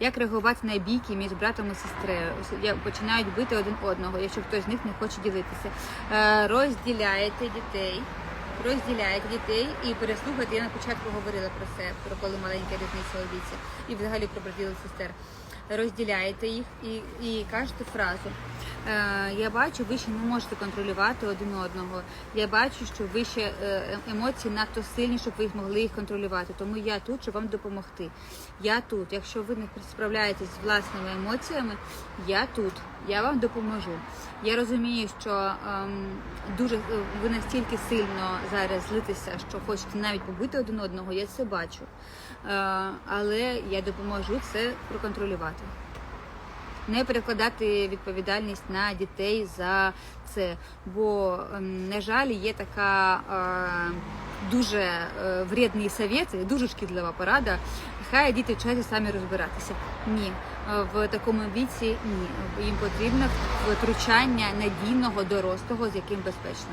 Як реагувати на бійки між братом і сестрою? Починають бити один одного, якщо хтось з них не хоче ділитися. Е, Розділяєте дітей, розділяєте дітей і переслухайте. Я на початку говорила про це, про коли маленька різниця у віці, і взагалі про братів і сестер. Розділяєте їх і, і кажете фразу. Е, я бачу, ви ще не можете контролювати один одного. Я бачу, що ви ще е, емоції надто сильні, щоб ви могли їх контролювати. Тому я тут, щоб вам допомогти. Я тут. Якщо ви не справляєтесь з власними емоціями, я тут. Я вам допоможу. Я розумію, що ем, дуже е, ви настільки сильно зараз злитеся, що хочете навіть побити один одного. Я це бачу. Е, але я допоможу це проконтролювати не перекладати відповідальність на дітей за це. Бо, ем, на жаль, є така е, дуже е, вредний совет, дуже шкідлива порада. Хай діти вчаться самі розбиратися. Ні, Е, в такому віці ні. Їм потрібно втручання надійного дорослого, з яким безпечно.